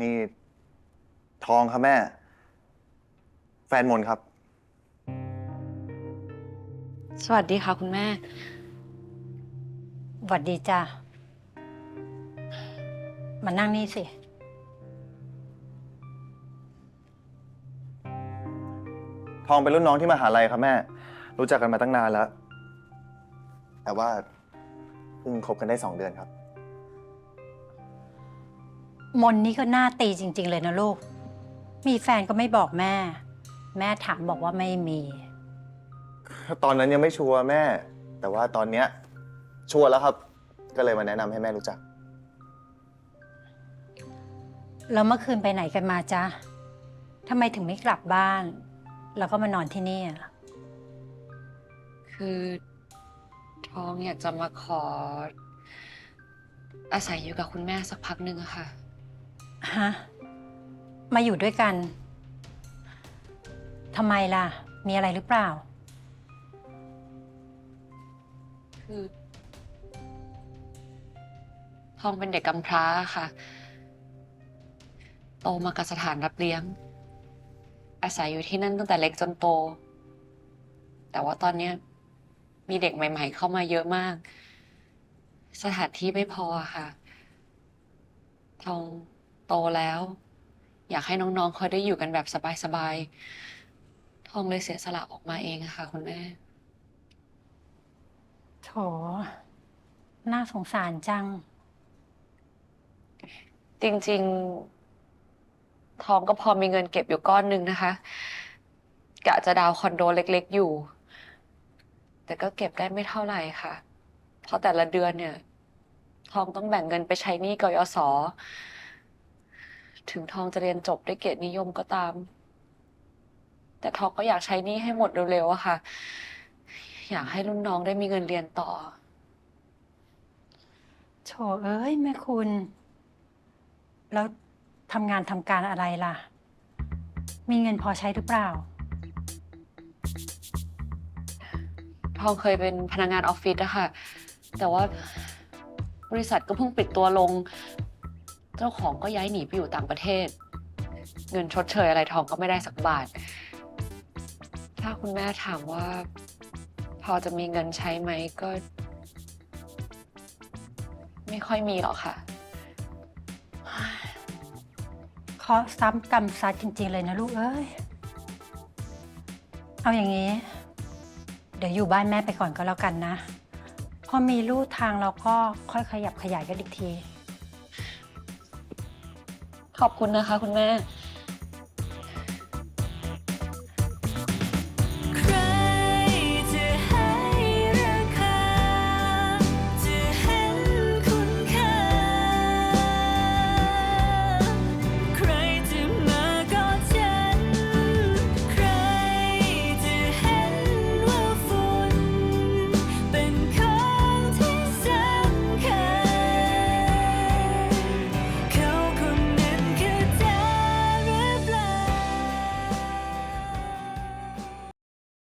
นี่ทองครับแม่ แฟนมนครับ สวัสดีค่ะ คุณแม่ หวัดดีจ้ะมานั่งนี่สิ ทองเป็นรุ่นน้องที่มหาลัยครับแม่ รู้จักกันมาตั้งนานแล้ว แต่ว่าเพิ่งคบกันได้สองเดือนครับ มนนี่ก็หน้าตีจริง ๆ เลยนะลูก มีแฟนก็ไม่บอกแม่ แม่ถามบอกว่าไม่มี ตอนนั้นยังไม่ชัวร์แม่ แต่ว่าตอนเนี้ยชัวร์แล้วครับ ก็เลยมาแนะนำให้แม่รู้จัก แล้วเมื่อคืนไปไหนกันมาจ๊ะทำไมถึงไม่กลับบ้าน แล้วก็มานอนที่นี่อะคือทองอยากจะมาขอ อาศัยอยู่กับคุณแม่สักพักหนึ่งอะค่ะ ฮะ มาอยู่ด้วยกัน ทำไมล่ะ มีอะไรหรือเปล่า คือ ทองเป็นเด็กกำพร้าค่ะ โตมากับสถานรับเลี้ยง อาศัยอยู่ที่นั่นตั้งแต่เล็กจนโต แต่ว่าตอนเนี้ยมีเด็กใหม่ๆเข้ามาเยอะมาก สถานที่ไม่พอค่ะ ทอง โตแล้ว อยากให้น้องๆเขาได้อยู่กันแบบสบายๆทองเลยเสียสละออกมาเองอะค่ะ คุณแม่ โถ น่าสงสารจัง จริงๆ ทองก็พอมีเงินเก็บอยู่ก้อนหนึ่งนะคะ กะจะดาวน์คอนโดเล็กๆอยู่ แต่ก็เก็บได้ไม่เท่าไหร่ค่ะ เพราะแต่ละเดือนเนี่ย ทองต้องแบ่งเงินไปใช้หนี้กยศ ถึงทองจะเรียนจบด้วยเกียรตินิยมก็ตาม แต่ทองก็อยากใช้หนี้ให้หมดเร็วๆอะค่ะ อยากให้รุ่นน้องได้มีเงินเรียนต่อ โถเอ้ยแม่คุณ แล้วทำงานทำการอะไรล่ะ มีเงินพอใช้หรือเปล่า ทองเคยเป็นพนักงานออฟฟิศอะค่ะ แต่ว่าบริษัทก็เพิ่งปิดตัวลงเจ้าของก็ย้ายหนีไปอยู่ต่างประเทศ เงินชดเชยอะไรทองก็ไม่ได้สักบาท ถ้าคุณแม่ถามว่า พอจะมีเงินใช้ไหมก็ ไม่ค่อยมีหรอกค่ะ เคราะห์ซ้ำกรรมซัดจริง ๆ เลยนะลูกเอ้ย เอาอย่างนี้ เดี๋ยวอยู่บ้านแม่ไปก่อนก็แล้วกันนะ พอมีลู่ทางเราก็ค่อยขยับขยายกันอีกที ขอบคุณนะคะ คุณแม่